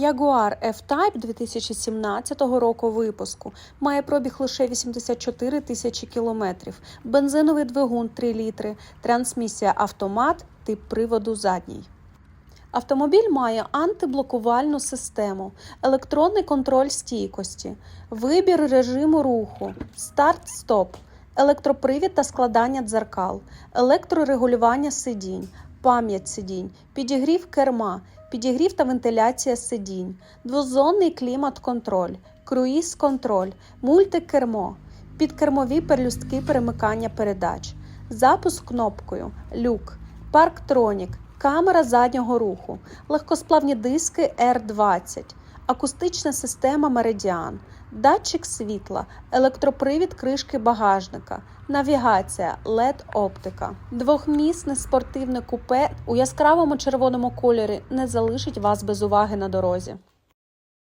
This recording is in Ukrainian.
Jaguar F-Type 2017 року випуску. Має пробіг лише 84 тисячі кілометрів, бензиновий двигун 3 літри, трансмісія автомат, тип приводу задній. Автомобіль має антиблокувальну систему, електронний контроль стійкості, вибір режиму руху, старт-стоп, електропривід та складання дзеркал, електрорегулювання сидінь, пам'ять сидінь, підігрів керма, підігрів та вентиляція сидінь, двозонний клімат-контроль, круїз-контроль, мультикермо, підкермові перлюстки перемикання передач, запуск кнопкою, люк, парктронік, камера заднього руху, легкосплавні диски R20, акустична система Меридіан, датчик світла, електропривід кришки багажника, навігація, LED-оптика. Двохмісне спортивне купе у яскравому червоному кольорі не залишить вас без уваги на дорозі.